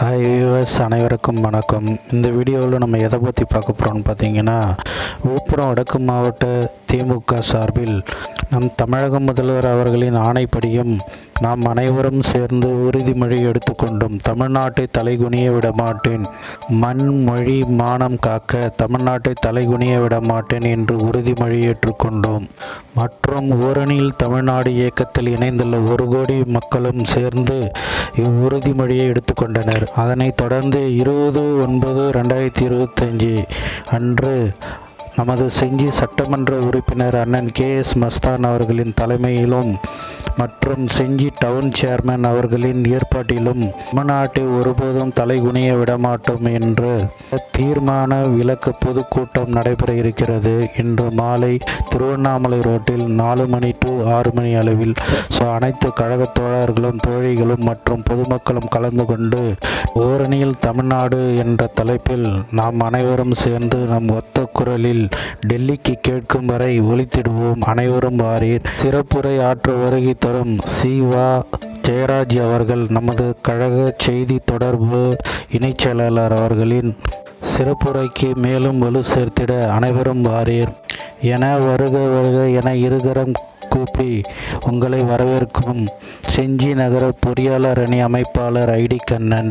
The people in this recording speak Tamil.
ஹாய் வியூவர்ஸ் அனைவருக்கும் வணக்கம். இந்த வீடியோவில் நம்ம எதை பற்றி பார்க்க போகிறோம்னு பார்த்தீங்கன்னா விழுப்புரம் வடக்கு மாவட்ட திமுக சார்பில் நம் தமிழக முதல்வர் அவர்களின் ஆணைப்படியும் நாம் அனைவரும் சேர்ந்து உறுதிமொழி எடுத்துக்கொண்டோம். தமிழ்நாட்டை தலைகுனிய விடமாட்டேன். மண் மொழி மானம் காக்க தமிழ்நாட்டை தலைகுனிய விடமாட்டேன் என்று உறுதிமொழி ஏற்றுக்கொண்டோம். மற்றும் ஓரணியில் தமிழ்நாடு இயக்கத்தில் இணைந்துள்ள ஒரு கோடி மக்களும் சேர்ந்து இவ்வுறுதிமொழியை எடுத்துக்கொண்டனர். அதனைத் தொடர்ந்து இருபது ஒன்பது ரெண்டாயிரத்தி இருபத்தஞ்சி அன்று நமது செஞ்சி சட்டமன்ற உறுப்பினர் அண்ணன் கே எஸ் மஸ்தான் அவர்களின் தலைமையிலும் மற்றும் செஞ்சி டவுன் சேர்மன் அவர்களின் ஏற்பாட்டிலும் தமிழ்நாட்டை ஒருபோதும் தலைகுனிய விடமாட்டோம் என்று தீர்மான விளக்க பொதுக்கூட்டம் நடைபெற இருக்கிறது. இன்று மாலை திருவண்ணாமலை ரோட்டில் நாலு மணி டு ஆறு மணி அளவில் ஸோ அனைத்து கழக தோழர்களும் தோழிகளும் மற்றும் பொதுமக்களும் கலந்து கொண்டு ஓரணியில் தமிழ்நாடு என்ற தலைப்பில் நாம் அனைவரும் சேர்ந்து நம் ஒத்த குரலில் டெல்லிக்கு கேட்கும் வரை ஒழித்திடுவோம் அனைவரும் வாரீர். சிறப்புரை ஆற்ற வருகை தரும் சிவா ஜெயராஜ் அவர்கள் நமது கழக செய்தி தொடர்பு இணைச் செயலாளர் அவர்களின் சிறப்புரைக்கு மேலும் வலு சேர்த்திட அனைவரும் வாரீர். என வருக வருக என இருகரம் கூப்பி உங்களை வரவேற்கும் செஞ்சி நகர பொறியாளர் அணி அமைப்பாளர் ஐடி கண்ணன்.